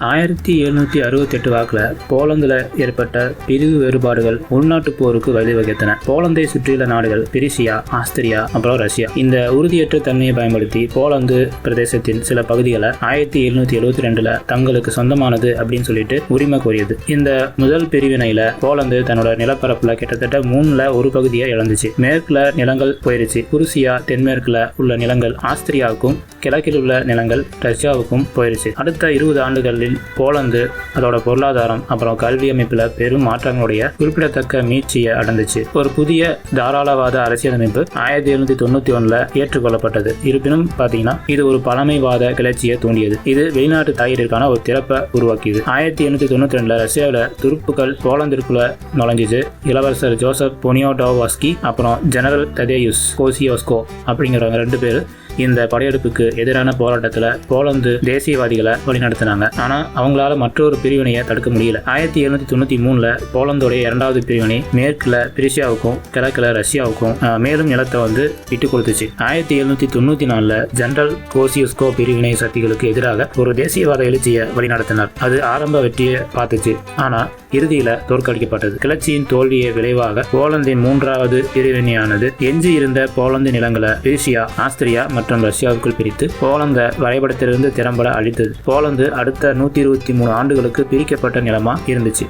ஆயிரத்தி எழுநூத்தி அறுபத்தி எட்டு வாக்குல போலந்துல ஏற்பட்ட பிரிவு வேறுபாடுகள் உள்நாட்டு போருக்கு வழிவகுத்தன. போலந்தை சுற்றியுள்ள நாடுகள் பிரிசியா ஆஸ்திரியா அப்புறம் ரஷ்யா. இந்த உறுதியற்ற தன்மையை பயன்படுத்தி போலந்து பிரதேசத்தின் சில பகுதிகளை ஆயிரத்தி எழுநூத்தி எழுபத்தி ரெண்டுல தங்களுக்கு சொந்தமானது அப்படின்னு சொல்லிட்டு உரிமை கோரியது. இந்த முதல் பிரிவினையில போலந்து தன்னோட நிலப்பரப்புல கிட்டத்தட்ட மூணுல ஒரு பகுதியை இழந்துச்சு. மேற்குல நிலங்கள் போயிருச்சு. குருசியா தென்மேற்குல உள்ள நிலங்கள் ஆஸ்திரியாவுக்கும் கிழக்கில் உள்ள நிலங்கள் ரஷ்யாவுக்கும் போயிருச்சு. அடுத்த இருபது ஆண்டுகளில் போலந்து அதோட பொருளாதாரம் அப்புறம் கல்வி அமைப்புல பெரும் மாற்றங்களுடைய குறிப்பிடத்தக்க மீட்சியை அடைந்துச்சு. ஒரு புதிய தாராளவாத அரசியலமைப்பு ஆயிரத்தி எழுநூத்தி தொண்ணூத்தி ஒன்னுல ஏற்றுக்கொள்ளப்பட்டது. இருப்பினும் பாத்தீங்கன்னா இது ஒரு பழமைவாத கிளர்ச்சியை தூண்டியது. இது வெளிநாட்டு தாயிற்கான ஒரு திறப்பை உருவாக்கியது. ஆயிரத்தி எண்ணூத்தி தொண்ணூத்தி ரெண்டுல ரஷ்யாவில் துருப்புக்கள் போலந்திற்குள்ள நுழைஞ்சிச்சு. இளவரசர் ஜோசப் பொனியோடோவாஸ்கி அப்புறம் ஜெனரல் ததேயுஸ் கோசியோஸ்கோ அப்படிங்கிறவங்க ரெண்டு பேர் இந்த படையெடுப்புக்கு எதிரான போராட்டத்தில் போலந்து தேசியவாதிகளை வழிநடத்தினாங்க. ஆனால் அவங்களால மற்றொரு பிரிவினையை தடுக்க முடியல. ஆயிரத்தி எழுநூத்தி தொண்ணூத்தி மூணுல போலந்தோடைய இரண்டாவது பிரிவினை மேற்குல பிரிசியாவுக்கும் கிழக்கில் ரஷ்யாவுக்கும் மேலும் நிலத்தை வந்து விட்டு கொடுத்துச்சு. ஆயிரத்தி எழுநூத்தி தொண்ணூத்தி நாலுல ஜெனரல் கோசியஸ்கோ பிரிவினை சக்திகளுக்கு எதிராக ஒரு தேசியவாத எழுச்சியை வழிநடத்தினார். அது ஆரம்ப வெற்றியை பார்த்துச்சு. ஆனா இறுதியில தோற்கடிக்கப்பட்டது. கிளர்ச்சியின் தோல்வியை விளைவாக போலந்தின் மூன்றாவது பிரிவினையானது எஞ்சி இருந்த போலந்து நிலங்களை பிரீசியா ஆஸ்திரியா மற்றும் ரஷ்யாவுக்குள் பிரித்து போலந்த வரைபடத்திலிருந்து திறம்பட அழித்தது. போலந்து அடுத்த நூத்தி இருபத்தி மூணு ஆண்டுகளுக்கு பிரிக்கப்பட்ட நிலமா இருந்துச்சு.